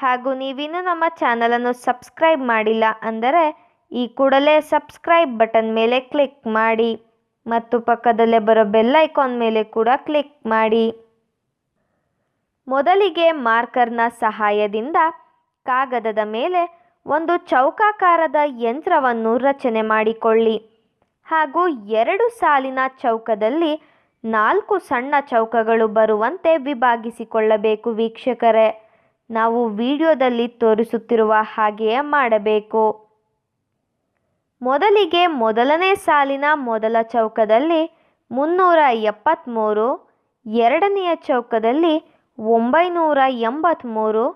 ಹಾಗೂ ನೀವಿನ್ನೂ ನಮ್ಮ ಚಾನಲನ್ನು ಸಬ್ಸ್ಕ್ರೈಬ್ ಮಾಡಿಲ್ಲ ಅಂದರೆ ಈ ಕೂಡಲೇ ಸಬ್ಸ್ಕ್ರೈಬ್ ಬಟನ್ ಮೇಲೆ ಕ್ಲಿಕ್ ಮಾಡಿ ಮತ್ತು ಪಕ್ಕದಲ್ಲೇ ಬರೋ ಬೆಲ್ ಐಕಾನ್ ಮೇಲೆ ಕೂಡ ಕ್ಲಿಕ್ ಮಾಡಿ. ಮೊದಲಿಗೆ ಮಾರ್ಕರ್ನ ಸಹಾಯದಿಂದ ಕಾಗದದ ಮೇಲೆ ಒಂದು ಚೌಕಾಕಾರದ ಯಂತ್ರವನ್ನು ರಚನೆ ಮಾಡಿಕೊಳ್ಳಿ ಹಾಗೂ ಎರಡು ಸಾಲಿನ ಚೌಕದಲ್ಲಿ ನಾಲ್ಕು ಸಣ್ಣ ಚೌಕಗಳು ಬರುವಂತೆ ವಿಭಾಗಿಸಿಕೊಳ್ಳಬೇಕು ವೀಕ್ಷಕರೇ. ನಾವು ವಿಡಿಯೋದಲ್ಲಿ ತೋರಿಸುತ್ತಿರುವ ಹಾಗೆಯೇ ಮಾಡಬೇಕು. ಮೊದಲಿಗೆ ಮೊದಲನೇ ಸಾಲಿನ ಮೊದಲ ಚೌಕದಲ್ಲಿ ಮುನ್ನೂರ ಎಪ್ಪತ್ತ್ಮೂರು ಎರಡನೆಯ ಚೌಕದಲ್ಲಿ ಒಂಬೈನೂರ ಎಂಬತ್ತ್ಮೂರು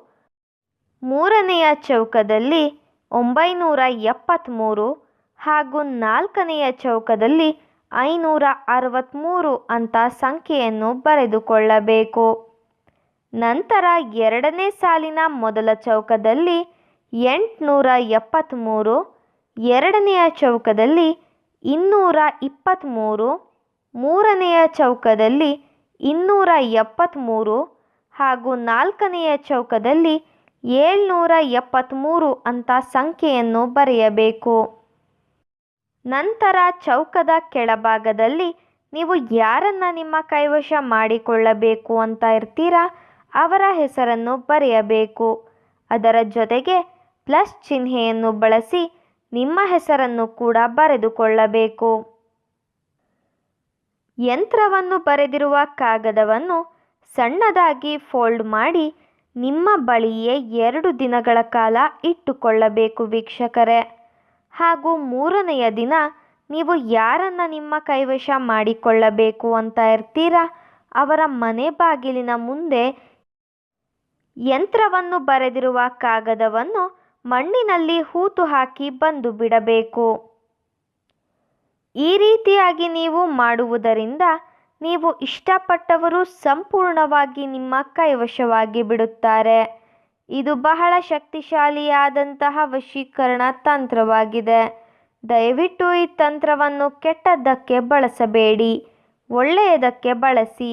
ಮೂರನೆಯ ಚೌಕದಲ್ಲಿ ಒಂಬೈನೂರ ಎಪ್ಪತ್ತ್ಮೂರು ಹಾಗೂ ನಾಲ್ಕನೆಯ ಚೌಕದಲ್ಲಿ ಐನೂರ ಅರವತ್ತ್ಮೂರು ಅಂತ ಸಂಖ್ಯೆಯನ್ನು ಬರೆದುಕೊಳ್ಳಬೇಕು. ನಂತರ ಎರಡನೇ ಸಾಲಿನ ಮೊದಲ ಚೌಕದಲ್ಲಿ ಎಂಟುನೂರ ಎಪ್ಪತ್ತ್ಮೂರು ಎರಡನೆಯ ಚೌಕದಲ್ಲಿ ಇನ್ನೂರ ಇಪ್ಪತ್ತ್ಮೂರು ಮೂರನೆಯ ಚೌಕದಲ್ಲಿ ಇನ್ನೂರ ಎಪ್ಪತ್ತ್ಮೂರು ಹಾಗೂ ನಾಲ್ಕನೆಯ ಚೌಕದಲ್ಲಿ ಏಳ್ನೂರ ಎಪ್ಪತ್ತ್ಮೂರು ಅಂತ ಸಂಖ್ಯೆಯನ್ನು ಬರೆಯಬೇಕು. ನಂತರ ಚೌಕದ ಕೆಳಭಾಗದಲ್ಲಿ ನೀವು ಯಾರನ್ನು ನಿಮ್ಮ ಕೈವಶ ಮಾಡಿಕೊಳ್ಳಬೇಕು ಅಂತ ಇರ್ತೀರಾ? ಅವರ ಹೆಸರನ್ನು ಬರೆಯಬೇಕು. ಅದರ ಜೊತೆಗೆ ಪ್ಲಸ್ ಚಿಹ್ನೆಯನ್ನು ಬಳಸಿ ನಿಮ್ಮ ಹೆಸರನ್ನು ಕೂಡ ಬರೆದುಕೊಳ್ಳಬೇಕು. ಯಂತ್ರವನ್ನು ಬರೆದಿರುವ ಕಾಗದವನ್ನು ಸಣ್ಣದಾಗಿ ಫೋಲ್ಡ್ ಮಾಡಿ ನಿಮ್ಮ ಬಳಿಯೇ ಎರಡು ದಿನಗಳ ಕಾಲ ಇಟ್ಟುಕೊಳ್ಳಬೇಕು ವೀಕ್ಷಕರೇ. ಹಾಗೂ ಮೂರನೆಯ ದಿನ ನೀವು ಯಾರನ್ನ ನಿಮ್ಮ ಕೈವಶ ಮಾಡಿಕೊಳ್ಳಬೇಕು ಅಂತ ಇರ್ತೀರಾ? ಅವರ ಮನೆ ಬಾಗಿಲಿನ ಮುಂದೆ ಯಂತ್ರವನ್ನು ಬರೆದಿರುವ ಕಾಗದವನ್ನು ಮಣ್ಣಿನಲ್ಲಿ ಹೂತು ಹಾಕಿ ಬಂದು ಬಿಡಬೇಕು. ಈ ರೀತಿಯಾಗಿ ನೀವು ಮಾಡುವುದರಿಂದ ನೀವು ಇಷ್ಟಪಟ್ಟವರು ಸಂಪೂರ್ಣವಾಗಿ ನಿಮ್ಮ ಕೈವಶವಾಗಿ ಬಿಡುತ್ತಾರೆ. ಇದು ಬಹಳ ಶಕ್ತಿಶಾಲಿಯಾದಂತಹ ವಶೀಕರಣ ತಂತ್ರವಾಗಿದೆ. ದಯವಿಟ್ಟು ಈ ತಂತ್ರವನ್ನು ಕೆಟ್ಟದ್ದಕ್ಕೆ ಬಳಸಬೇಡಿ, ಒಳ್ಳೆಯದಕ್ಕೆ ಬಳಸಿ.